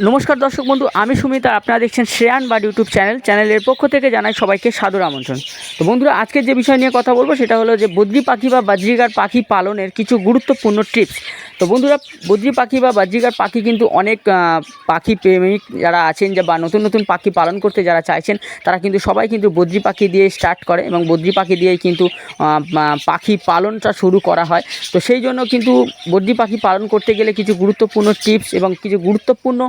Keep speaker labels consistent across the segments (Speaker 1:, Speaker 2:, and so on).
Speaker 1: নমস্কার দর্শক বন্ধু, আমি সুমিতা। আপনারা দেখছেন শ্রেয়ান বা ইউটিউব চ্যানেল। চ্যানেলের পক্ষ থেকে জানাই সবাইকে সাদর আমন্ত্রণ। তো বন্ধুরা, আজকে যে বিষয় নিয়ে কথা বলব, সেটা হলো যে বদ্রি পাখি বা বাজরিগার পাখি পালনের কিছু গুরুত্বপূর্ণ টিপস তো বন্ধুরা বদ্রি পাখি বা বাজ্রিকার পাখি কিন্তু অনেক পাখি প্রেমিক যারা আছেন যা বা নতুন নতুন পাখি পালন করতে যারা চাইছেন, তারা কিন্তু সবাই কিন্তু বদ্রি পাখি দিয়ে স্টার্ট করে এবং বদ্রি পাখি দিয়েই কিন্তু পাখি পালনটা শুরু করা হয়। তো সেই জন্য কিন্তু বদ্রি পাখি পালন করতে গেলে কিছু গুরুত্বপূর্ণ টিপস এবং কিছু গুরুত্বপূর্ণ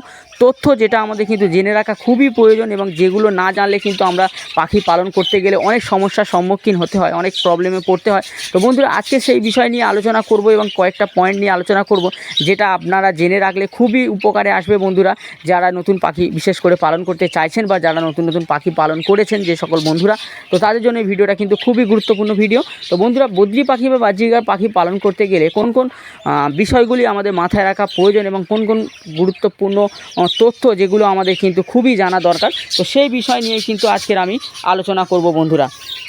Speaker 1: তথ্য যেটা আমাদের কিন্তু জেনে রাখা খুবই প্রয়োজন এবং যেগুলো না জানলে কিন্তু আমরা পাখি পালন করতে গেলে অনেক সমস্যার সম্মুখীন হতে হয়, অনেক প্রবলেমে পড়তে হয়। তো বন্ধুরা, আজকে সেই বিষয় নিয়ে আলোচনা করব এবং কয়েকটা পয়েন্ট নিয়ে আলোচনা করব, যেটা আপনারা জেনে রাখলে খুবই উপকারে আসবে বন্ধুরা। যারা নতুন পাখি বিশেষ করে পালন করতে চাইছেন বা যারা নতুন নতুন পাখি পালন করেছেন যে সকল বন্ধুরা, তো তাদের জন্য ভিডিওটা কিন্তু খুবই গুরুত্বপূর্ণ ভিডিও। তো বন্ধুরা, বদ্রি পাখি বা বাজিকার পাখি পালন করতে গেলে কোন কোন বিষয়গুলি আমাদের মাথায় রাখা প্রয়োজন এবং কোন কোন গুরুত্বপূর্ণ তথ্য যেগুলো আমাদের কিন্তু খুবই জানা দরকার। তো সেই বিষয় নিয়ে কিন্তু আজকের আমি আলোচনা করব বন্ধুরা।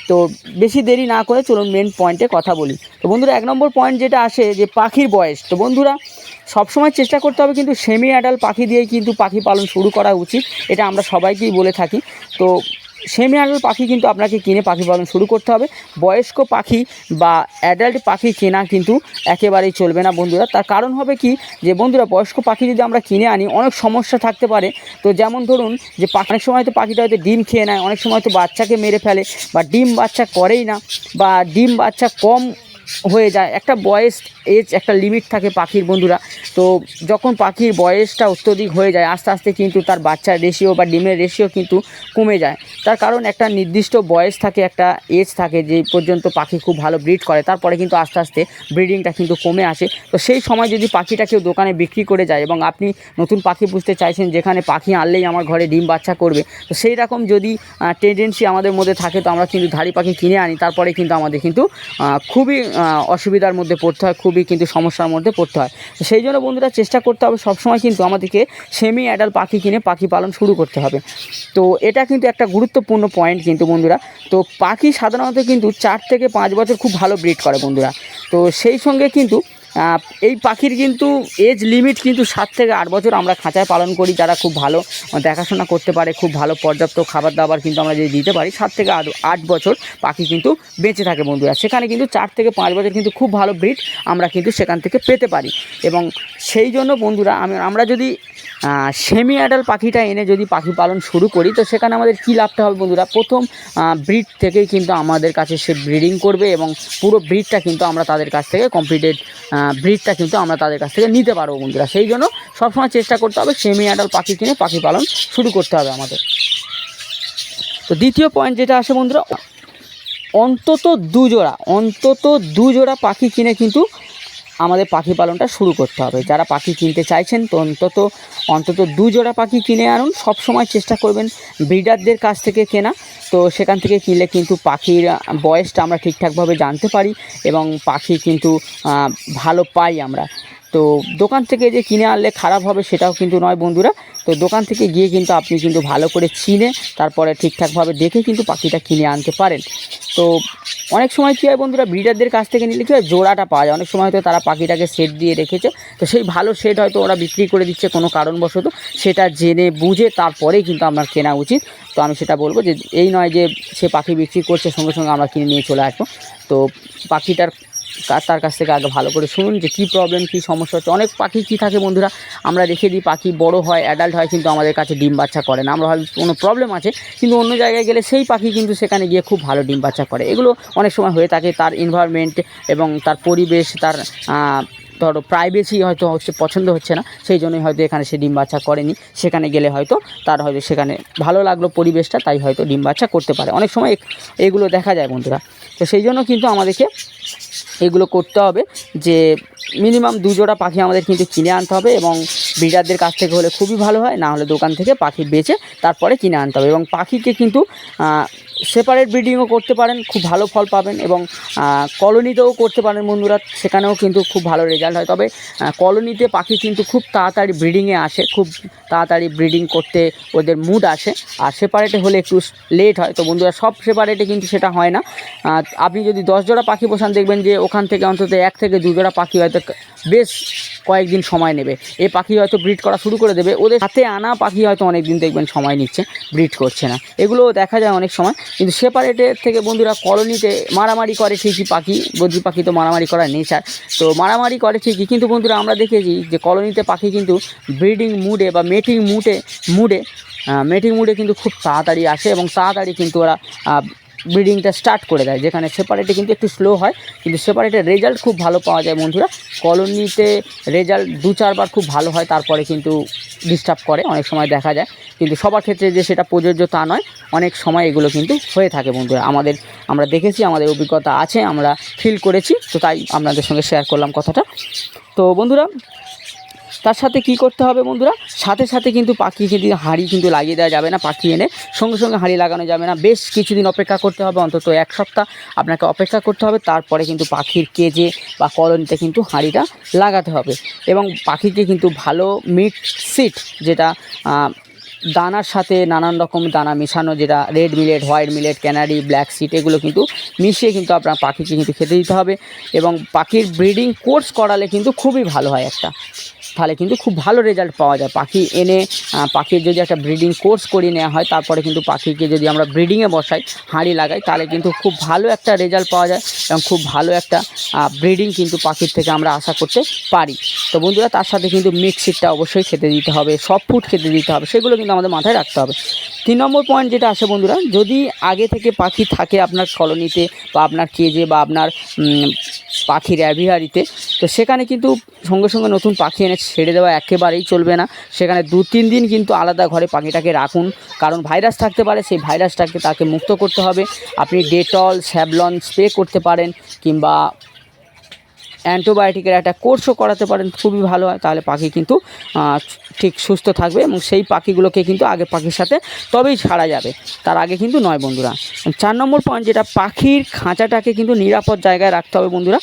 Speaker 1: তো বেশি দেরি না করে চলুন মেন পয়েন্টে কথা বলি। তো বন্ধুরা, এক নম্বর পয়েন্ট যেটা আসে যে পাখির বয়স। তো বন্ধুরা, সবসময় চেষ্টা করতে হবে কিন্তু সেমি অ্যাডাল্ট পাখি দিয়েই কিন্তু পাখি পালন শুরু করা উচিত। এটা আমরা সবাইকেই বলে থাকি। তো সেমি অ্যাডাল্ট পাখি কিন্তু আপনাকে কিনে পাখি পালন শুরু করতে হবে। বয়স্ক পাখি বা অ্যাডাল্ট পাখি কেনা কিন্তু একেবারেই চলবে না বন্ধুরা। তার কারণ হবে কি? যে বন্ধুরা, বয়স্ক পাখি যদি আমরা কিনে আনি, অনেক সমস্যা থাকতে পারে। তো যেমন ধরুন যে অনেক সময় তো পাখিটা হয়তো ডিম খেয়ে নেয়, অনেক সময় তো বাচ্চাকে মেরে ফেলে বা ডিম বাচ্চা করেই না বা ডিম বাচ্চা কম হয়ে যায়। একটা বয়স এজ একটা লিমিট থাকে পাখির বন্ধুরা। তো যখন পাখির বয়সটা অত্যধিক হয়ে যায়, আস্তে আস্তে কিন্তু তার বাচ্চার রেশিও বা ডিমের রেশিও কিন্তু কমে যায়। তার কারণ একটা নির্দিষ্ট বয়স থাকে, একটা এজ থাকে যে পর্যন্ত পাখি খুব ভালো ব্রিড করে। তারপরে কিন্তু আস্তে আস্তে ব্রিডিংটা কিন্তু কমে আসে। তো সেই সময় যদি পাখিটা কেউ দোকানে বিক্রি করে যায় এবং আপনি নতুন পাখি বুঝতে চাইছেন যেখানে পাখি আনলেই আমার ঘরে ডিম বাচ্চা করবে, তো সেই রকম যদি টেন্ডেন্সি আমাদের মধ্যে থাকে, তো আমরা কিন্তু ধাড়ি পাখি কিনে আনি। তারপরে কিন্তু আমাদের কিন্তু খুবই অসুবিধার মধ্যে পড়তে হয়, খুবই কিন্তু সমস্যার মধ্যে পড়তে হয়। সেই জন্য বন্ধুরা চেষ্টা করতে হবে, সবসময় কিন্তু আমাদেরকে সেমি অ্যাডাল পাখি কিনে পাখি পালন শুরু করতে হবে। তো এটা কিন্তু একটা গুরুত্বপূর্ণ পয়েন্ট কিন্তু বন্ধুরা। তো পাখি সাধারণত কিন্তু চার থেকে পাঁচ বছর খুব ভালো ব্রিড করে বন্ধুরা। তো সেই সঙ্গে কিন্তু এই পাখির কিন্তু এজ লিমিট কিন্তু সাত থেকে আট বছর আমরা খাঁচায় পালন করি, যারা খুব ভালো দেখাশোনা করতে পারে, খুব ভালো পর্যাপ্ত খাবার দাবার কিন্তু আমরা যদি দিতে পারি, সাত থেকে আট আট বছর পাখি কিন্তু বেঁচে থাকে বন্ধুরা। সেখানে কিন্তু চার থেকে পাঁচ বছর কিন্তু খুব ভালো ব্রিড আমরা কিন্তু সেখান থেকে পেতে পারি। এবং সেই জন্য বন্ধুরা, আমি আমরা যদি সেমি অ্যাডাল্ট পাখিটা এনে যদি পাখি পালন শুরু করি, তো সেখানে আমাদের কী লাভটা হবে বন্ধুরা? প্রথম ব্রিড থেকেই কিন্তু আমাদের কাছে সে ব্রিডিং করবে এবং পুরো ব্রিডটা কিন্তু আমরা তাদের কাছ থেকে কমপ্লিটেড ব্রিডটা কিন্তু আমরা তাদের কাছ থেকে নিতে পারব বন্ধুরা। সেই জন্য সবসময় চেষ্টা করতে হবে সেমি অ্যাডাল পাখি কিনে পাখি পালন শুরু করতে হবে আমাদের। তো দ্বিতীয় পয়েন্ট যেটা আসে বন্ধুরা, অন্তত দুজোড়া অন্তত দুজোড়া পাখি কিনে কিন্তু আমাদের পাখি পালনটা শুরু করতে হবে। যারা পাখি কিনতে চাইছেন, তো অন্তত অন্তত দুজোড়া পাখি কিনে আনুন। সব সময় চেষ্টা করবেন ব্রিডারদের কাছ থেকে কেনা। তো সেখান থেকে কিনলে কিন্তু পাখির বয়সটা আমরা ঠিকঠাকভাবে জানতে পারি এবং পাখি কিন্তু ভালো পাই আমরা। তো দোকান থেকে যে কিনে আনলে খারাপ হবে সেটাও কিন্তু নয় বন্ধুরা। তো দোকান থেকে গিয়ে কিন্তু আপনি কিন্তু ভালো করে চিনে, তারপরে ঠিকঠাকভাবে দেখে কিন্তু পাখিটা কিনে আনতে পারেন। তো অনেক সময় কী হয় বন্ধুরা, ব্রিডারদের কাছ থেকে নিলে কী হয়, জোড়াটা পাওয়া যায়। অনেক সময় হয়তো তারা পাখিটাকে সেট দিয়ে রেখেছে, তো সেই ভালো সেট হয়তো ওরা বিক্রি করে দিচ্ছে কোনো কারণবশত। সেটা জেনে বুঝে তারপরেই কিন্তু আমার কেনা উচিত। তো আমি সেটা বলব যে, এই নয় যে সে পাখি বিক্রি করছে, সঙ্গে সঙ্গে আমরা কিনে নিয়ে চলে আসব। তো পাখিটার তার কাছ থেকে আগে ভালো করে শুনুন যে কী প্রবলেম কী সমস্যা হচ্ছে। অনেক পাখি কী থাকে বন্ধুরা? আমরা রেখে দিই, পাখি বড় হয় অ্যাডাল্ট হয়, কিন্তু আমাদের কাছে ডিম বাচ্চা করে না। আমরা ভাবি কোনো প্রবলেম আছে, কিন্তু অন্য জায়গায় গেলে সেই পাখি কিন্তু সেখানে গিয়ে খুব ভালো ডিম বাচ্চা করে। এগুলো অনেক সময় হয়ে থাকে তার এনভায়রনমেন্ট এবং তার পরিবেশ, তার ধরো প্রাইভেসি হয়তো হচ্ছে, পছন্দ হচ্ছে না, সেই জন্যই হয়তো এখানে সে ডিম বাচ্চা করেনি। সেখানে গেলে হয়তো তার হয়তো সেখানে ভালো লাগল পরিবেশটা, তাই হয়তো ডিম বাচ্চা করতে পারে। অনেক সময় এগুলো দেখা যায় বন্ধুরা। তো সেই জন্য কিন্তু আমাদেরকে এগুলো করতে হবে যে মিনিমাম দুজোড়া পাখি আমাদের কিন্তু কিনে আনতে হবে এবং ব্রিডারদের কাছ থেকে হলে খুবই ভালো হয়, না হলে দোকান থেকে পাখি বেচে তারপরে কিনে আনতে হবে এবং পাখিকে কিন্তু সেপারেট ব্রিডিংও করতে পারেন, খুব ভালো ফল পাবেন এবং কলোনিতেও করতে পারেন বন্ধুরা, সেখানেও কিন্তু খুব ভালো রেজাল্ট হয়। তবে কলোনিতে পাখি কিন্তু খুব তাড়াতাড়ি ব্রিডিংয়ে আসে, খুব তাড়াতাড়ি ব্রিডিং করতে ওদের মুড আসে, আর সেপারেটে হলে একটু লেট হয়। তো বন্ধুরা, সব সেপারেটে কিন্তু সেটা হয় না। আপনি যদি দশ জোড়া পাখি বসান, দেখবেন যে ওখান থেকে অন্তত এক থেকে দু জোড়া পাখি হয়তো বেশ কয়েকদিন সময় নেবে। এই পাখি হয়তো ব্রিড করা শুরু করে দেবে। ওদের হাতে আনা পাখি হয়তো অনেক দিন দেখবেন সময় নিচ্ছে, ব্রিড করছে না। এগুলো দেখা যায় অনেক সময়। কিন্তু সেপারেটের থেকে বন্ধুরা কলোনিতে মারামারি করে ঠিকই পাখি, বদ্রি পাখি তো মারামারি করার নেচার তো মারামারি করে ঠিকই। কিন্তু বন্ধুরা আমরা দেখেছি যে কলোনিতে পাখি কিন্তু ব্রিডিং মুডে বা মেটিং মুডে মুডে মেটিং মুডে কিন্তু খুব তাড়াতাড়ি আসে এবং তাড়াতাড়ি কিন্তু ওরা ব্রিডিংটা স্টার্ট করে দেয়, যেখানে সেপারেটে কিন্তু একটু স্লো হয়, কিন্তু সেপারেটের রেজাল্ট খুব ভালো পাওয়া যায় বন্ধুরা। কলোনিতে রেজাল্ট দু চারবার খুব ভালো হয়, তারপরে কিন্তু ডিস্টার্ব করে, অনেক সময় দেখা যায়। কিন্তু সবার ক্ষেত্রে যে সেটা প্রযোজ্য তা নয়, অনেক সময় এগুলো কিন্তু হয়ে থাকে বন্ধুরা। আমাদের, আমরা দেখেছি, আমাদের অভিজ্ঞতা আছে, আমরা ফিল করেছি, তো তাই আপনাদের সঙ্গে শেয়ার করলাম কথাটা। তো বন্ধুরা তার সাথে কি করতে হবে বন্ধুরা? সাথে সাথে কিন্তু পাখি কিন্তু হাঁড়ি কিন্তু লাগিয়ে দেওয়া যাবে না পাখি এনে। সঙ্গে সঙ্গে হাঁড়ি লাগানো যাবে না। বেশ কিছুদিন অপেক্ষা করতে হবে, অন্তত এক সপ্তাহ আপনাকে অপেক্ষা করতে হবে। তারপরে কিন্তু পাখির কেজে বা কলোনিতে কিন্তু হাঁড়িটা লাগাতে হবে। এবং পাখিকে কিন্তু ভালো মিট সিট যেটা দানার সাথে নানান রকম দানা মেশানো, যেটা red millet, white millet, canary, black seed, এগুলো কিন্তু মিশিয়ে কিন্তু আপনার পাখিকে কিন্তু খেতে দিতে হবে। এবং পাখির ব্রিডিং কোর্স করালে কিন্তু খুবই ভালো হয় একটা। তাহলে কিন্তু খুব ভালো রেজাল্ট পাওয়া যায়। পাখি এনে পাখির যদি একটা ব্রিডিং কোর্স করিয়ে নেওয়া হয়, তারপরে কিন্তু পাখিকে যদি আমরা ব্রিডিংয়ে বসাই, হাঁড়ি লাগাই, তাহলে কিন্তু খুব ভালো একটা রেজাল্ট পাওয়া যায় এবং খুব ভালো একটা ব্রিডিং কিন্তু পাখির থেকে আমরা আশা করতে পারি। তো বন্ধুরা, তার সাথে কিন্তু মিক্সিটটা অবশ্যই খেতে দিতে হবে, সব ফুড খেতে দিতে হবে, সেগুলো কিন্তু আমাদের মাথায় রাখতে হবে। তিন নম্বর পয়েন্ট যেটা আসে বন্ধুরা, যদি আগে থেকে পাখি থাকে আপনার কলোনিতে বা আপনার কেজে বা আপনার পাখির অ্যাভিহারিতে, তো সেখানে কিন্তু সঙ্গে সঙ্গে নতুন পাখি এনে ছেড়ে দেওয়া একেবারেই চলবে না। সেখানে দু তিন দিন কিন্তু আলাদা ঘরে পাখিটাকে রাখুন। কারণ ভাইরাস থাকতে পারে, সেই ভাইরাসটাকে তাকে মুক্ত করতে হবে। আপনি ডেটল, স্যাভলন স্প্রে করতে পারেন, কিংবা অ্যান্টিবায়োটিকের একটা কোর্সও করাতে পারেন, খুবই ভালো হয় তাহলে পাখি কিন্তু ঠিক সুস্থ থাকবে এবং সেই পাখিগুলোকে কিন্তু আগে পাখির সাথে তবেই ছাড়া যাবে। তার আগে কিন্তু নয় বন্ধুরা। চার নম্বর পয়েন্ট যেটা, পাখির খাঁচাটাকে কিন্তু নিরাপদ জায়গায় রাখতে হবে বন্ধুরা।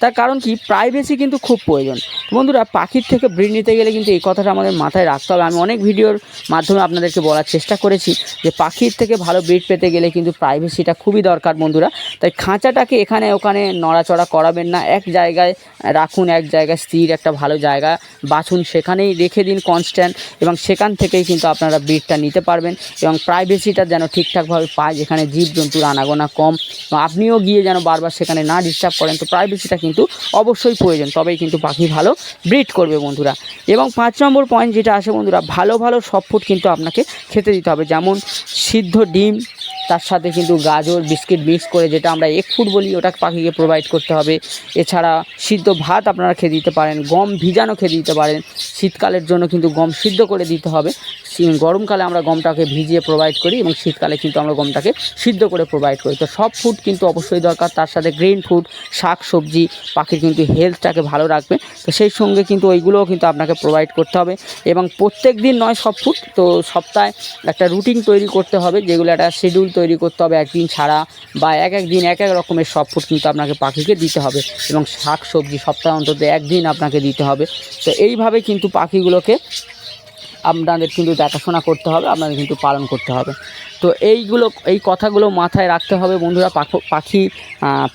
Speaker 1: তার কারণ কি? প্রাইভেসি কিন্তু খুব প্রয়োজন। বন্ধুরা, পাখির থেকে ব্রিড নিতে গেলে কিন্তু এই কথাটা আমাদের মাথায় রাখতে হবে। আমি অনেক ভিডিওর মাধ্যমে আপনাদেরকে বলার চেষ্টা করেছি যে পাখির থেকে ভালো ব্রিড পেতে গেলে কিন্তু প্রাইভেসিটা খুবই দরকার বন্ধুরা। তাই খাঁচাটাকে এখানে ওখানে নড়াচড়া করাবেন না। এক জায়গায় রাখুন, এক জায়গায় স্থির, একটা ভালো জায়গা বাছুন। সেখানেই রেখে দিন কনস্ট্যান্ট এবং সেখান থেকেই কিন্তু আপনারা ব্রিডটা নিতে পারবেন এবং প্রাইভেসিটা যেন ঠিকঠাকভাবে পায়, যেখানে জীবজন্তুর আনাগোনা কম। আপনিও গিয়ে যেন বারবার সেখানে না ডিস্টার্ব করেন, তো প্রাইভেসিটা কিন্তু অবশ্যই প্রয়োজন। তবেই কিন্তু পাখি ভালো ব্রিড করবে বন্ধুরা। এবং পাঁচ নম্বর পয়েন্ট যেটা আসে বন্ধুরা, ভালো ভালো সব ফুড কিন্তু আপনাকে খেতে দিতে হবে। যেমন সিদ্ধ ডিম, তার সাথে কিন্তু গাজর, বিস্কিট মিক্স করে যেটা আমরা এক ফুড বলি ওটা পাখিকে প্রোভাইড করতে হবে। এছাড়া সিদ্ধ ভাত আপনারা খেয়ে দিতে পারেন, গম ভিজানো খেয়ে দিতে পারেন। শীতকালের জন্য কিন্তু গম সিদ্ধ করে দিতে হবে। গরমকালে আমরা গমটাকে ভিজিয়ে প্রোভাইড করি এবং শীতকালে কিন্তু আমরা গমটাকে সিদ্ধ করে প্রোভাইড করি। তো সব ফুড কিন্তু অবশ্যই দরকার, তার সাথে গ্রিন ফুড শাক সবজি, পাখির কিন্তু হেলথটাকে ভালো রাখবে। তো সেই সঙ্গে কিন্তু ওইগুলোও কিন্তু আপনাকে প্রোভাইড করতে হবে এবং প্রত্যেক দিন নয় সব ফুড তো সপ্তাহে একটা রুটিন তৈরি করতে হবে যেগুলো একটা শিডিউল তৈরি করতে হবে, একদিন ছাড়া বা এক এক দিন এক এক রকমের সব ফুড কিন্তু আপনাকে পাখিকে দিতে হবে এবং শাক সবজি সপ্তাহে অন্তত একদিন আপনাকে দিতে হবে। তো এইভাবে কিন্তু পাখিগুলোকে আপনাদের কিন্তু দেখাশোনা করতে হবে, আপনাদের কিন্তু পালন করতে হবে। তো এইগুলো, এই কথাগুলো মাথায় রাখতে হবে বন্ধুরা, পাখ-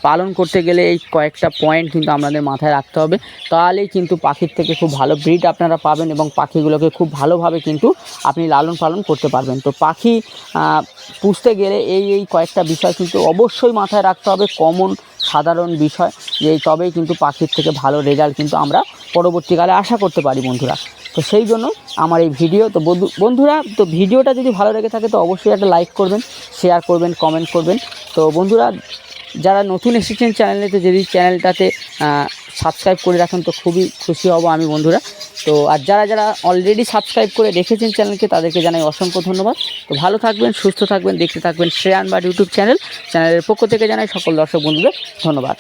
Speaker 1: পালন করতে গেলে এই কয়েকটা পয়েন্ট কিন্তু আপনাদের মাথায় রাখতে হবে। তাহলেই কিন্তু পাখির থেকে খুব ভালো ব্রিড আপনারা পাবেন এবং পাখিগুলোকে খুব ভালোভাবে কিন্তু আপনি লালন পালন করতে পারবেন। তো পাখি পুষতে গেলে এই এই কয়েকটা বিষয় কিন্তু অবশ্যই মাথায় রাখতে হবে কমন সাধারণ বিষয়। যে তবেই কিন্তু পাখির থেকে ভালো রেজাল্ট কিন্তু আমরা পরবর্তীকালে আশা করতে পারি বন্ধুরা। তো সেই জন্য আমার এই ভিডিও তো বন্ধু বন্ধুরা, তো ভিডিওটা যদি ভালো লেগে থাকে, তো অবশ্যই একটা লাইক করবেন শেয়ার করবেন কমেন্ট করবেন। তো বন্ধুরা, যারা নতুন এসেছেন চ্যানেলে তো যদি চ্যানেলটাতে সাবস্ক্রাইব করে রাখেন, তো খুবই খুশি হব আমি বন্ধুরা। তো আর যারা যারা অলরেডি সাবস্ক্রাইব করে রেখেছেন চ্যানেলকে তাদেরকে জানাই অসংখ্য ধন্যবাদ। তো ভালো থাকবেন, সুস্থ থাকবেন, দেখতে থাকবেন শ্রেয়ান বা ইউটিউব চ্যানেল চ্যানেলের পক্ষ থেকে জানাই সকল দর্শক বন্ধুদের ধন্যবাদ।